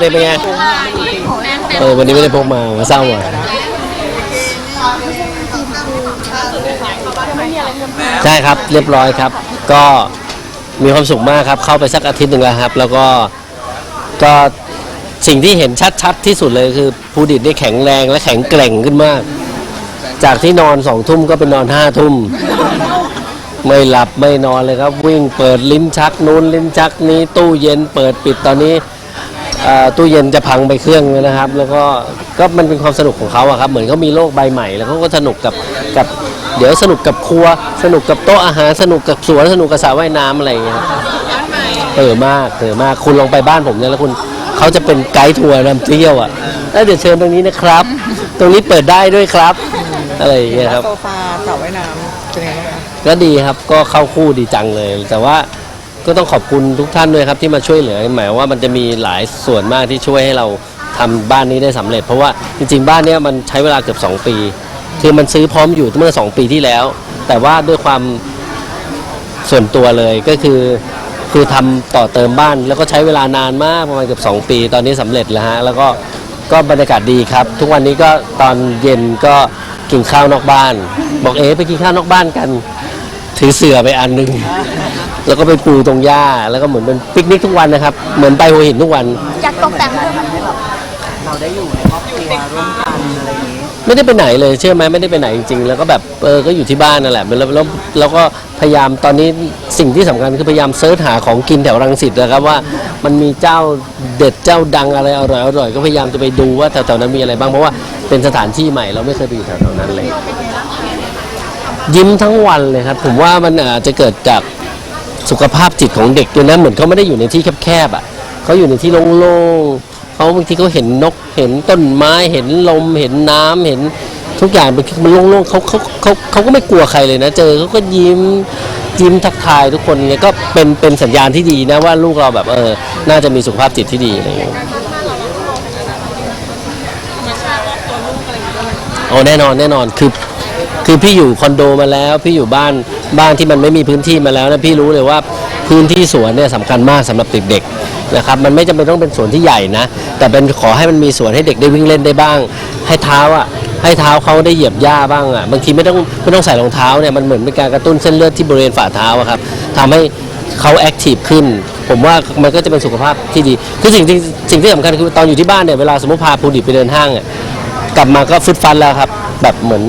เนี่ยเป็นไงเออวันนี้ไม่ได้พกมามาเศร้าอะใช่ครับเรียบร้อยครับ ก็มีความสุขมากครับ เข้าไปสักอาทิตย์หนึ่งแล้วครับ แล้วก็ก็สิ่งที่เห็นชัดๆที่สุดเลยคือภูดิตได้แข็งแรงและแข็งแกร่งขึ้นมาก จากที่นอนสองทุ่มก็เป็นนอนห้าทุ่มไม่หลับไม่นอนเลยครับ วิ่งเปิดลิ้นชักนู้นลิ้นชักนี้ตู้เย็นเปิดปิดตอนนี้เอ่อ ตู้เย็นจะพังไปเครื่องเลยนะครับ แล้วก็ก็มันเป็นความสนุกของเขาอะครับเหมือนเขามีโลกใบใหม่ แล้วเขาก็สนุกกับกับเดี๋ยวสนุกกับครัว สนุกกับโต๊ะอาหารสนุกกับสวนสนุกกับสระว่ายน้ำอะไรอย่างเงี้ยครับเออมากเออมากคุณลองไปบ้านผมเนี่ยแล้วคุณเขาจะเป็นไกด์ทัวร์นำเที่ยวอะแล้วเดี๋ยวเชิญตรงนี้นะครับ ตรงนี้เปิดได้ด้วยครับ อะไรอย่างเงี้ยครับโซฟาสระว่ายน้ำเป็นไงบ้างคะก็ดีครับก็เข้าคู่ดีจังเลย แต่ว่า ก็ต้องขอบคุณทุกท่านด้วยครับที่มาช่วยเหลือหมายว่ามันจะมีหลายส่วนมากที่ช่วยให้เราทำบ้านนี้ได้สำเร็จ เพราะว่าจริงๆ บ้านเนี้ยมันใช้เวลาเกือบ 2 ปี คือมันซื้อพร้อมอยู่เมื่อ 2 ปีที่แล้ว แต่ว่าด้วยความส่วนตัวเลยก็คือ คือทำต่อเติมบ้าน แล้วก็ใช้เวลานานมากประมาณเกือบ 2 ปี ตอนนี้สำเร็จแล้วฮะแล้วก็ก็บรรยากาศดีครับ ทุกวันนี้ก็ตอนเย็นก็กินข้าวนอกบ้าน บอกเอ๋ไปกินข้าวนอกบ้านกัน ถือเสือไปอันหนึง แล้วก็ไปปูตรงหญ้าแล้วก็เหมือนเป็นปิกนิกทุกวันนะครับ เหมือนไปหัวหินทุกวัน อยากตกแต่งเรื่องมันเราได้อยู่ในครอบครัวร่วมกันอะไรอย่างนี้ไม่ได้ไปไหนเลยเชื่อไหมไม่ได้ไปไหนจริงๆ แล้วก็แบบเออก็อยู่ที่บ้านนั่นแหละแล้วแล้วแล้วก็พยายามตอนนี้สิ่งที่สำคัญคือพยายามเซิร์ชหาของกินแถวรังสิตนะครับว่ามันมีเจ้าเด็ดเจ้าดังอะไรอร่อยอร่อยก็พยายามจะไปดูว่าแถวๆนั้นมีอะไรบ้างเพราะว่าเป็นสถานที่ใหม่เราไม่เคยไปอยู่แถวๆนั้นเลย ยิ้มทั้งวันเลยครับ ผมว่ามันอาจจะเกิดจาก สุขภาพจิตของเด็กด้วยนะเหมือนเขาไม่ได้อยู่ในที่แคบๆอะเขาอยู่ในที่โล่งๆเขาบางทีเขาเห็นนกเห็นต้นไม้เห็นลมเห็นน้ำเห็นทุกอย่างบางทีมันโล่งๆเขาเขาเขาเขาก็ไม่กลัวใครเลยนะ เจอเขาก็ยิ้มยิ้มทักทายทุกคนเนี่ยก็เป็นเป็นสัญญาณที่ดีนะว่าลูกเราแบบเออน่าจะมีสุขภาพจิตที่ดีอะไรอย่างเงี้ยโอ้แน่นอนแน่นอนคือคือพี่อยู่คอนโดมาแล้ว พี่อยู่บ้าน บ้านที่มันไม่มีพื้นที่มาแล้วนะพี่รู้เลยว่าพื้นที่สวนเนี่ยสำคัญมากสำหรับเด็กๆนะครับมันไม่จำเป็นต้องเป็นสวนที่ใหญ่นะ แต่เป็นขอให้มันมีสวนให้เด็กได้วิ่งเล่นได้บ้าง ให้เท้าอะให้เท้าเขาได้เหยียบหญ้าบ้างอะบางทีไม่ต้องไม่ต้องใส่รองเท้าเนี่ยมันเหมือนเป็นการกระตุ้นเส้นเลือดที่บริเวณฝ่าเท้าครับทำให้เขาแอคทีฟขึ้น ผมว่ามันก็จะเป็นสุขภาพที่ดี คือสิ่งที่สิ่งที่สำคัญคือตอนอยู่ที่บ้านเนี่ยเวลาสมมติพาภูดิบไปเดินห้างอะกลับมาก็ฟึดฟันแล้วครับ แบบเหมือน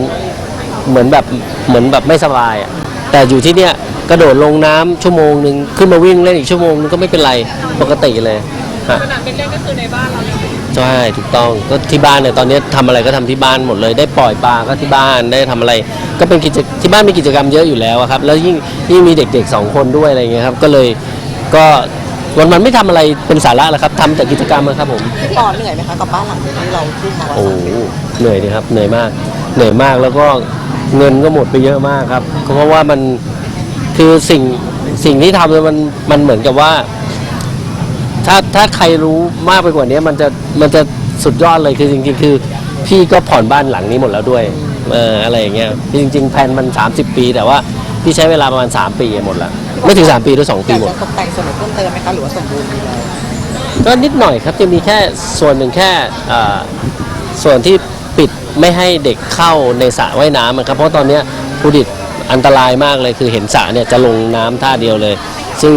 เหมือนแบบเหมือนแบบไม่สบายอะ แต่อยู่ที่เนี้ยกระโดดลงน้ำชั่วโมงหนึ่งขึ้นมาวิ่งเล่นอีกชั่วโมงนึงก็ไม่เป็นไรปกติเลยฮะสนามเด็กๆก็คือในบ้านเราเลยใช่ถูกต้องก็ที่บ้านเนี่ยตอนนี้ทำอะไรก็ทำที่บ้านหมดเลย ได้ปล่อยปลาก็ที่บ้านได้ทำอะไร ก็เป็นกิจที่บ้านมีกิจกรรมเยอะอยู่แล้วอะครับแล้วยิ่งยิ่งมีเด็กๆสองคนด้วยอะไรเงี้ยครับก็เลยก็วันมันไม่ทำอะไรเป็นสาระแล้วครับทำแต่กิจกรรมอะครับผมพี่ปอเหนื่อยไหมคะกับบ้านหลังที่เราขึ้นมาวันโอ้สามโหเหนื่อยดีครับเหนื่อยมากเหนื่อยมากแล้วก็ เงินก็หมดไปเยอะมากครับ เพราะว่ามันคือสิ่งสิ่งที่ทำเนี่ยมันมันเหมือนกับว่า ถ้าถ้าใครรู้มากไปกว่านี้มันจะมันจะสุดยอดเลยคือจริงๆคือ พี่ก็ผ่อนบ้านหลังนี้หมดแล้วด้วยเอออะไรอย่างเงี้ยจริง ๆแผนมัน 30 ปี แต่ว่าพี่ใช้เวลาประมาณ 3 ปีหมดละไม่ถึง 3 ปีด้วย2อปียากหมดจะตกแต่งส่วนไหนเพิ่มเติมไหมคะหรือว่าสมบูรณ์ดีแล้วก็นิดหน่อยครับจะมีแค่ส่วนหนึ่งแค่อ่าส่วนที่ปิด ไม่ให้เด็กเข้าในสระว่ายน้ำอะครับเพราะตอนเนี้ยผู้ดิตอันตรายมากเลยคือเห็นสระเนี่ยจะลงน้ำท่าเดียวเลย ซึ่ง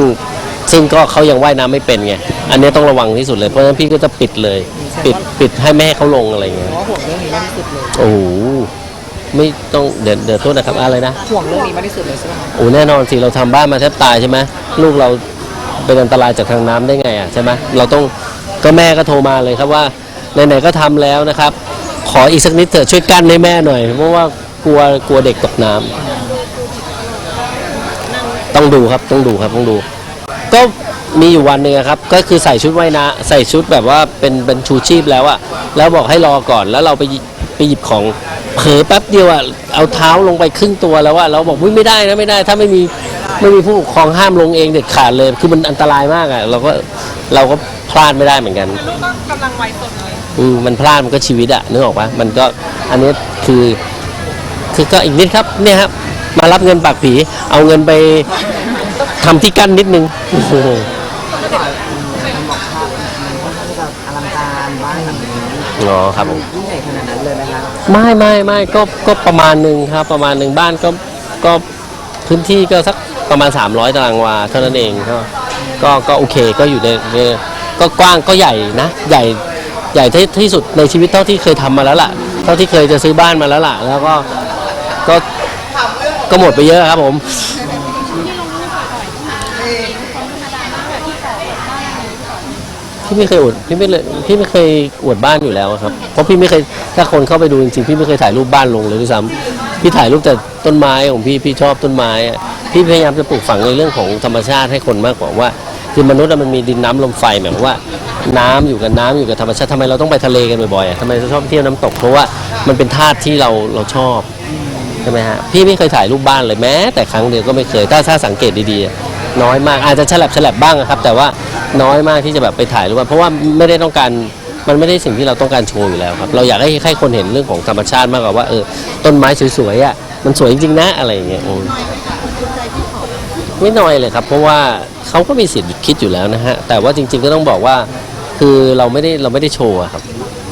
ซึ่งก็เขายังว่ายน้ำไม่เป็นไงอันเนี้ยต้องระวังที่สุดเลยเพราะฉะนั้นพี่ก็จะปิดเลย ปิดปิดให้ไม่ให้เขาลงอะไรอย่างเพเงี้ยราะว่าห่วงเรื่องนี้มากที่สุดเลย โอ้โหไม่ต้องเดี๋ยวเดี๋ยวโทษนะครับอะไรนะห่วงเรื่องนี้มากที่สุดเลยใช่ไหมคะโอ้แน่นอนสิเราทำบ้านมาแทบตายใช่ไหมลูกเราเป็นอันตรายจากทางน้ำได้ไงอะใช่ไหมเราต้องก็แม่ก็โทรมาเลยครับว่าไหนๆก็ทำแล้วนะครับ ขออีกสักนิดเถอะช่วยกั้นให้แม่หน่อย เพราะว่ากลัวกลัวเด็กตกน้ำต้องดูครับต้องดูครับต้องดู ก็มีอยู่วันหนึ่งอะครับ ก็คือใส่ชุดว่ายน้ำใส่ชุดแบบว่าเป็นเป็นชูชีพแล้วอะแล้วบอกให้รอก่อนแล้วเราไปหยิบไปหยิบของเผลอแป๊บเดียวอะเอาเท้าลงไปครึ่งตัวแล้วอะเราบอกอุ๊ยไม่ได้นะไม่ได้ ถ้าไม่มีไม่มีผู้ปกครองห้ามลงเองเด็ดขาดเลย คือมันอันตรายมากอะเราก็เราก็ พลาดไม่ได้เหมือนกัน ลูกก็กำลังวัยสดเลยอืมมันพลาดมันก็ชีวิตอะนึกออกปะมันก็อันนี้คือ คือก็อีกนิดครับเนี่ยครับ มารับเงินปากผี เอาเงินไปทำที่กั้นนิดนึงกแบบอลังการบ้านหลังนี้อ๋อครับผม ยิ่งใหญ่ขนาดนั้นเลยนะคะไม่ไม่ไม่ก็ก็ประมาณหนึ่งครับประมาณหนึ่งบ้านก็ก็พื้นที่ก็สักประมาณ 300 ตารางวาเท่านั้นเองก็ก็ก็โอเคก็อยู่ในใน ก็กว้างก็ใหญ่นะ ใหญ่ใหญ่ที่ที่สุดในชีวิตเท่าที่เคยทำมาแล้วล่ะ เท่าที่เคยจะซื้อบ้านมาแล้วล่ะ แล้วก็ก็ก็หมดไปเยอะครับผมพี่ไม่เคยอวดพี่ไม่เลยพี่ไม่เคยอวดบ้านอยู่แล้วครับเพราะพี่ไม่เคยถ้าคนเข้าไปดูจริงๆพี่ไม่เคยถ่ายรูปบ้านลงเลยด้วยซ้ำพี่ถ่ายรูปแต่ต้นไม้ของพี่พี่ชอบต้นไม้พี่พยายามจะปลูกฝังในเรื่องของธรรมชาติให้คนมากกว่าว่า คือมนุษย์อะมันมีดินน้ำลมไฟหมายความว่าน้ำอยู่กับน้ำอยู่กับธรรมชาติทำไมเราต้องไปทะเลกันบ่อยๆทำไมเราชอบเที่ยวน้ำตกเพราะว่ามันเป็นธาตุที่เราเราชอบใช่ไหมฮะพี่ไม่เคยถ่ายรูปบ้านเลยแม้ แต่ครั้งเดียวก็ไม่เคยถ้าถ้าสังเกตดีๆน้อยมากอาจจะฉลับฉลับบ้างครับ แต่ว่าน้อยมากที่จะแบบไปถ่ายรูปเพราะว่าไม่ได้ต้องการมันไม่ได้สิ่งที่เราต้องการโชว์อยู่แล้วครับ เราอยากให้ให้คนเห็นเรื่องของธรรมชาติมากกว่าว่าเออต้นไม้สวยๆอะมันสวยจริงๆนะอะไรอย่างเงี้ย ไม่น้อยเลยครับ เพราะว่าเขาก็มีสิทธิ์คิดอยู่แล้วนะฮะแต่ว่าจริง ๆก็ต้องบอกว่า คือเราไม่ได้เราไม่ได้โชว์อะครับ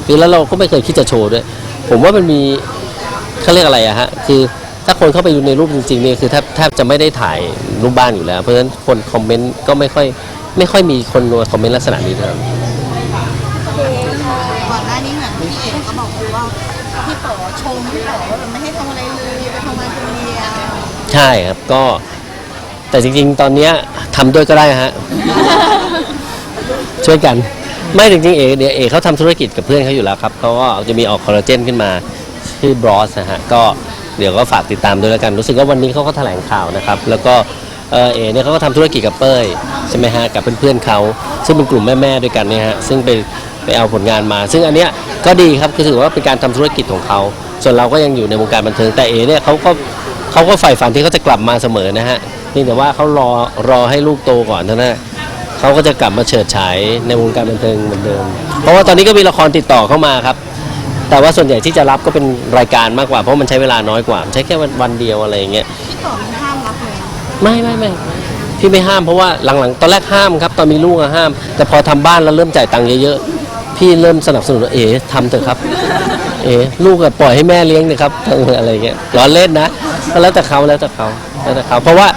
คือแล้วเราก็ไม่เคยคิดจะโชว์ด้วย ผมว่ามันมีเขาเรียกอะไรอะฮะคือถ้าคนเข้าไปดูในรูปจริงๆเนี่ยคือแทบแทบจะไม่ได้ถ่ายรูปบ้านอยู่แล้ว เพราะฉะนั้นคนคอมเมนต์ก็ไม่ค่อยไม่ค่อยมีคนมาคอมเมนต์ลักษณะนี้นะครับก่อนหน้านี้เหมือนพี่เอกก็บอกคือว่าพี่ป๋อชมพี่ป๋อว่าไม่ให้ทำอะไรเลยไปทำงานคนเดียวใช่ครับก็ แต่จริงๆ ตอนเนี้ยทำด้วยก็ได้ฮะ ช่วยกัน ไม่จริงๆ เอเดี๋ยวเอเขาทำธุรกิจกับเพื่อนเขาอยู่แล้วครับเขาก็จะมีออกคอลลาเจนขึ้นมา ชื่อบรอสนะฮะ ก็เดี๋ยวก็ฝากติดตามด้วยแล้วกัน รู้สึกว่าวันนี้เขาก็แถลงข่าวนะครับ แล้วก็เออเอเนี่ยเขาก็ทำธุรกิจกับเป้ยใช่ไหมฮะ กับเพื่อนๆเขา ซึ่งเป็นกลุ่มแม่ๆด้วยกันเนี่ยฮะ ซึ่งไปไปเอาผลงานมา ซึ่งอันเนี้ยก็ดีครับคือถือว่าเป็นการทำธุรกิจของเขา ส่วนเราก็ยังอยู่ในวงการบันเทิง แต่เอเนี่ยเขาก็เขาก็ใฝ่ฝันที่เขาจะกลับมาเสมอนะฮะ เพียงแต่ว่าเขารอรอให้ลูกโตก่อนเท่านั้นนะเขาก็จะกลับมาเฉิดฉายในวงการบันเทิงเหมือนเดิม เพราะว่าตอนนี้ก็มีละครติดต่อเข้ามาครับ แต่ว่าส่วนใหญ่ที่จะรับก็เป็นรายการมากกว่า เพราะมันใช้เวลาน้อยกว่ามันใช้แค่วันวันเดียวอะไรอย่างเงี้ยพี่ป๋อมีห้ามรับเลยไม่ไม่ไม่พี่ไม่ห้ามเพราะว่าหลังๆ ตอนแรกห้ามครับ ตอนมีลูกอะห้าม แต่พอทำบ้านแล้วเริ่มจ่ายตังค์เยอะๆ พี่เริ่มสนับสนุนว่าเอ๋ทำเถอะครับ เอ๋ลูกอะปล่อยให้แม่เลี้ยงเถอะครับอะไรเงี้ยล้อเล่นนะก็แล้วแต่เขาแล้วแต่เขาแล้วแต่เขาเพราะว่า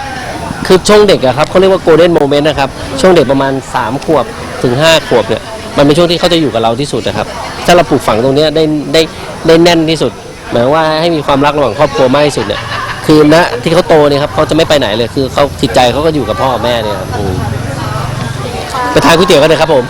คือช่วงเด็กอะครับเขาเรียกว่าโกลเด้นโมเมนต์นะครับ ช่วงเด็กประมาณ 3 ขวบถึง 5 ขวบเนี่ย มันเป็นช่วงที่เขาจะอยู่กับเราที่สุดนะครับ ถ้าเราปลูกฝังตรงนี้ได้ได้ได้แน่นที่สุด หมายว่าให้มีความรักระหว่างครอบครัวมากที่สุดเนี่ย คือณที่เขาโตเนี่ยครับเขาจะไม่ไปไหนเลย คือเขาจิตใจเขาก็อยู่กับพ่อกับแม่เนี่ยครับอืมไปทานก๋วยเตี๋ยวกันเลยครับผม